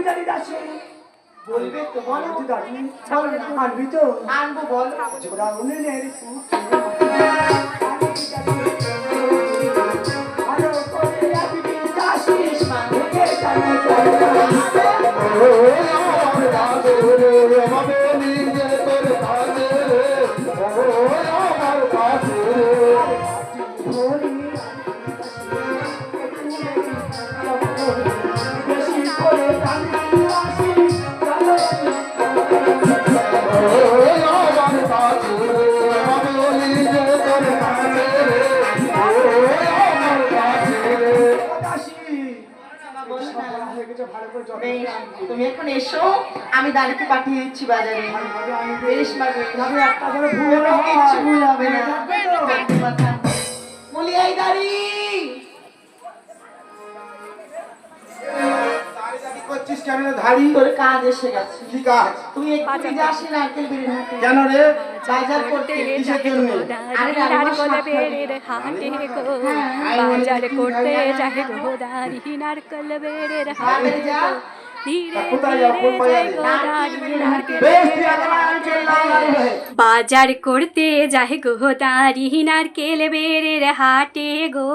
জানি দাসে বলবে তো বলো তুই দাদি আনবি তো আনব বল জোড়া উনে নে বেশ তুমি এখন এসো আমি দাঁড়িয়ে পাঠিয়ে দিচ্ছি বাজারে। বেশ একটা করে ভুল কোনো কিচ্ছু ভুল হবে না? বলি এই দাঁড়ি। কেন রে ধাড়ি তোর কাজ এসে গেছে। কি কাজ? তুই একটু যাস নারকেল বেরিয়ে কেন রে? বাজার করতে কিসের জন্য? আরে হাটে বাজার করতে গো দাঁড়ি নারকল বেড়ের হাটে গো। ধীরে কোথায় যাও? কোন ধীরে যাই বাজারে? গো দাঁড়ি নারকেল বেশ তুই একবার আমি চললাম রে। বাজার করতে যাই গো দাঁড়ি নারকেল বেড়ের হাটে গো।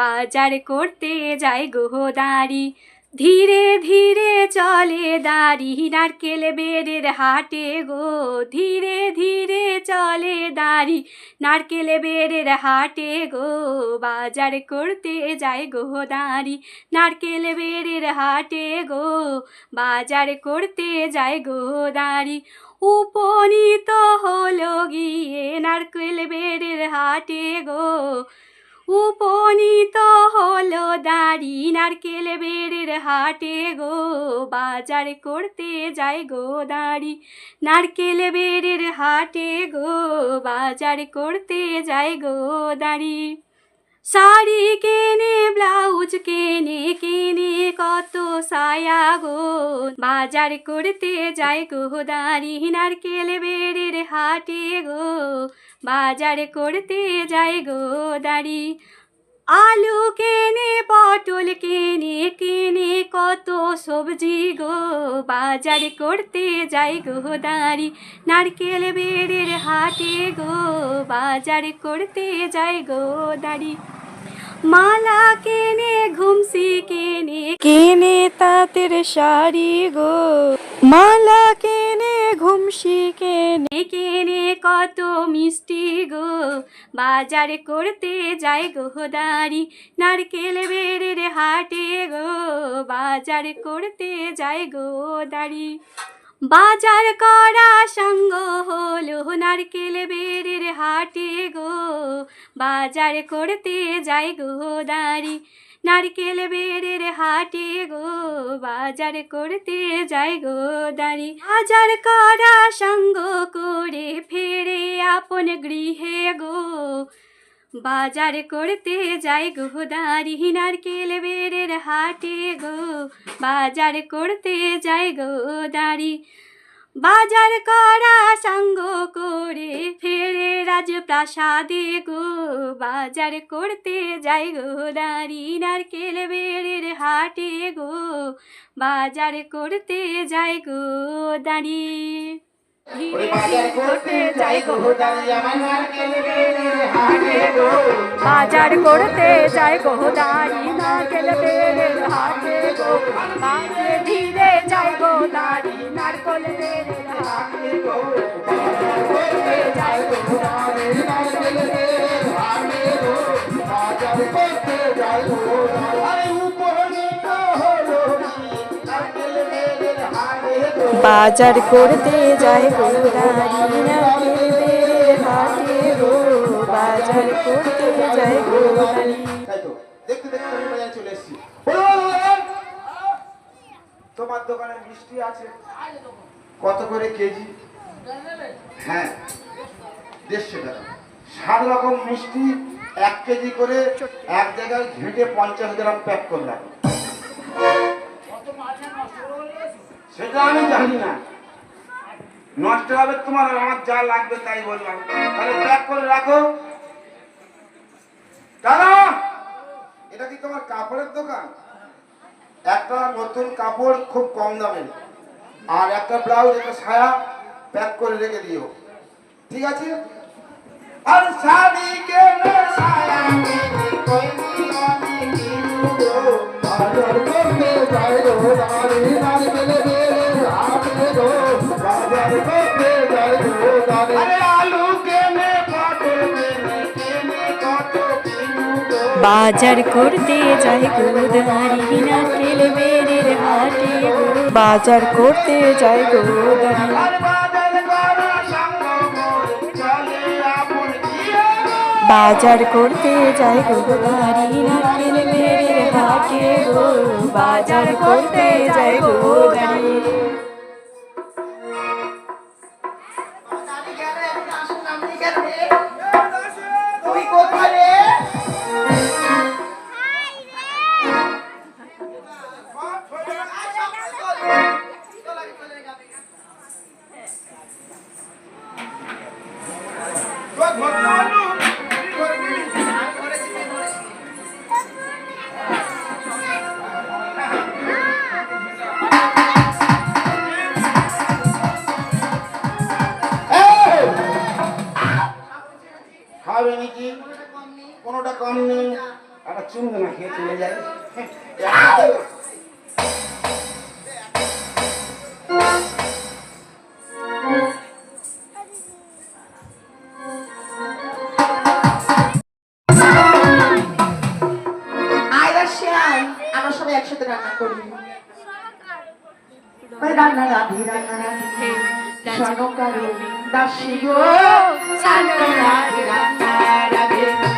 বাজার করতে যাই গো দাঁড়ি ধীরে ধীরে চলে দাঁড়ি, নারকেল বেড়ের হাটে গো। ধীরে ধীরে চলে দাঁড়ি, নারকেল বেড়ের হাটে গো। বাজার করতে যায় গো দাঁড়ি, নারকেল বেড়ের হাটে গো। বাজার করতে যায় গো দাঁড়ি, উপনীত হলো গিয়ে নারকেল বেড়ের হাটে গো। উপনীত হলো দাড়ি, নারকেল বেড়ের হাটে গো, বাজার করতে যায় গো দাড়ি। নারকেল বেড়ের হাটে গো, বাজার করতে যায় গো দাড়ি। শাড়ি কেনে, ব্লাউজ কেনে কেনে কত সায়া গো। বাজার করতে যাই গো দাঁড়ি নারকেল বেড়ের হাটে গো। বাজার করতে যাই গো দাঁড়ি আলু কেনে, পটল কেনে কেনে কত সবজি গো। বাজার করতে যাই গো দাঁড়ি, নারকেল বেড়ের হাটে গো। বাজার করতে যাই গো দাঁড়ি। মালা কেনে, ঘুমসি কেনে কেনে তাঁতের শাড়ি গো। মালা কেনে, ঘুমসি কেনে। কেনে কত মিষ্টি গো, বাজার করতে যাই গো দাঁড়ি নারকেল বেড়ের হাটে গো, বাজার করতে যাই গো দাঁড়ি বাজার করা সঙ্গ হলো নারকেল বেড়ের হাটে গো, বাজার করতে যাই গো দাঁড়ি নারকেল বেড়ের হাটে গো, বাজার করতে যাই গো দাঁড়ি। বাজার করা সঙ্গ করে ফেরে আপন গৃহে গো। বাজার করতে যাই গো দাঁড়ি, নারকেল বেড়ের হাটে গো। বাজার করতে যাই গো দাঁড়ি। বাজার করা সঙ্গ করে ফেরে রাজপ্রাসাদে গো। বাজার করতে যাই গো দাঁড়ি নারকেল বেড়ের হাটে গো। বাজার করতে যাই গো দাঁড়ি। বাজার করতে যাই গো দাঁড়ি নারকেল বেড়ের হাটে গো। বাজার করতে যাই গো দাঁড়ি নারকেল বেড়ের হাটে গো। বাজে ধীরে যাই গো দাঁড়ি। বাজার করতে বলো। তোমার দোকানে মিষ্টি আছে? কত করে কেজি? হ্যাঁ দেড়শো টাকা। সাত রকম মিষ্টি, এক কেজি করে এক জায়গায় ঘেঁটে পঞ্চাশ গ্রাম প্যাক করে রাখো সেটা আমি জানি না। নষ্ট হবে তোমার আমার যা লাগবে তাই বললাম। তাহলে প্যাক করে রাখো। দাদা! এটা কি তোমার কাপড়ের দোকান? একটা নতুন কাপড় খুব কম দামের আর একটা ব্লাউজ একটা সায়া প্যাক করে রেখে দিও। ঠিক আছে? আর শাড়ি কেনে সায়া যাই বাজার করতে যাই গোদারি নারকেল বেরের হাটে। বাজার করতে যাই গোদারি। বাজার করতে যাই গোদারি নারকেল বেরের হাটে বাজার করতে যাই গোদারি। কোনোটা কম নেই একটা চুমু খেয়ে চলে রান্না করি। রান্না রাধি রাধি। স্বর্ণকারী দাসী গো রাধি রান্না রাধি।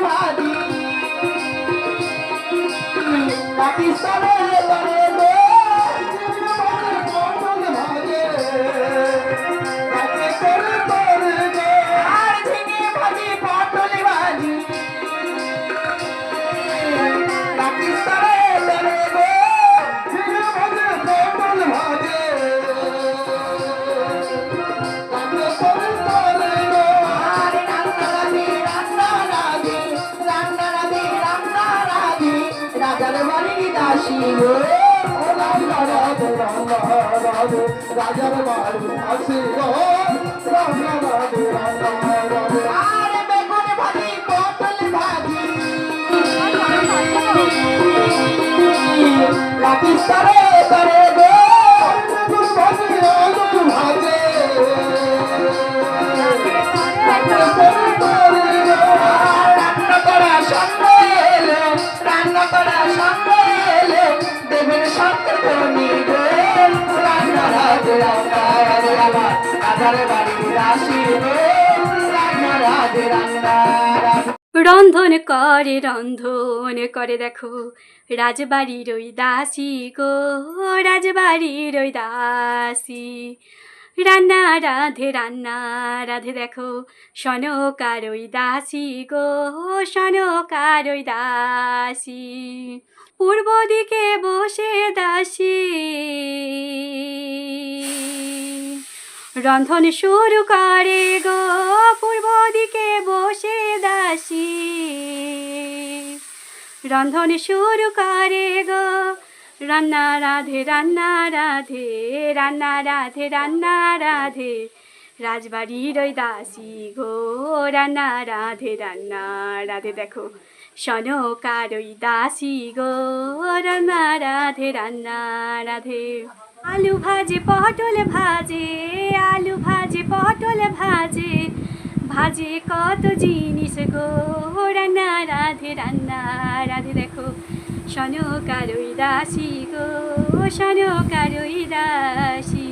ভাজি রাতি রাজার বাড়ি আসি গো রাধে ভাজি রাতি সরে করে গো রান্না করা সঙ্গে রান্না করা সঙ্গে রন্ধন করে রন্ধন করে দেখো, রাজবাড়ির ওই দাসী গো, রাজবাড়ির ওই দাসী। রান্না রাধে রান্না রাধে দেখো, সনকার ওই দাসী গো, সনকার ওই দাসী। পূর্ব দিকে বসে দাসী। রন্ধন শুরু করে গো, পূর্ব দিকে বসে দাসী। রন্ধন শুরু করে গো, রান্না রাধে রান্না রাধে রান্না রাধে রান্না রাধে। রাজবাড়ির ওই দাসী গো, রান্না রাধে রান্না রাধে। দেখো সনকার ওই দাসী গো রান্না রাধে রান্না রাধে। আলু ভাজে, পটল ভাজে, আলু ভাজে, পটল ভাজে। ভাজে কত জিনিস গো, রান্না রাধে রান্না রাধে। দেখো সনকার ওই দাসী গো সনকার ওই দাসী।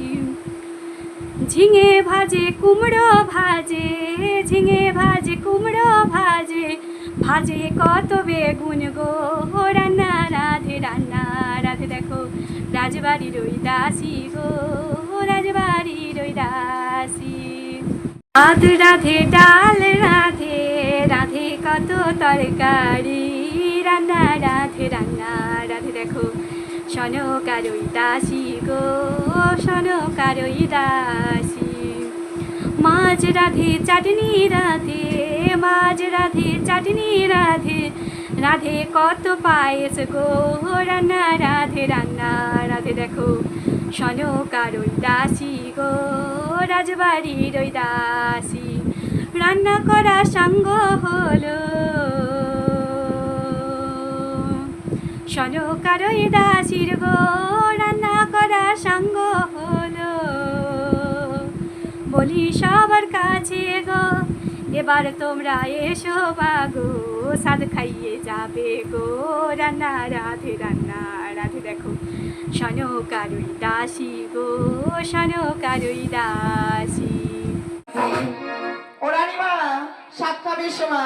ঝিঙে ভাজে, কুমড়ো ভাজে, ঝিঙে ভাজে, কুমড়ো ভাজে। ভাজে কত বেগুন গো। হো রান্না, রাধে রান্না, রাধে দেখো, রাজবাড়ির ওই দাসী গো রাজবাড়ির ওই দাসী। আদ রাধে ডাল, রাধে রাধে কত তরকারি। রান্না, রাধে রান্না, রাধে দেখো সনকারই দাসী গো সনকারই দাসী। মাছ রাধে চাটনি রাধে, মাঝ রাধে চাটনি রাধে। রাধে কত পায়েস গো, রান্না, রাধে রান্না, রাধে দেখো। সনকারই দাসী গো, রাজবাড়ির ওই দাসী। রান্না করা সঙ্গ হলো। সনকারই দাসীর গো, রান্না করা সঙ্গ বলি সবার কাছে গো, এবার তোমরা এসো বাগো সাদ খাইয়ে যাবে গো। রান্না, রাধে রান্না, রাধে দেখো সনকারই দাসি গো সনকারই কারুই দাসি। ওরানিমা সাতটা বিশ্বমা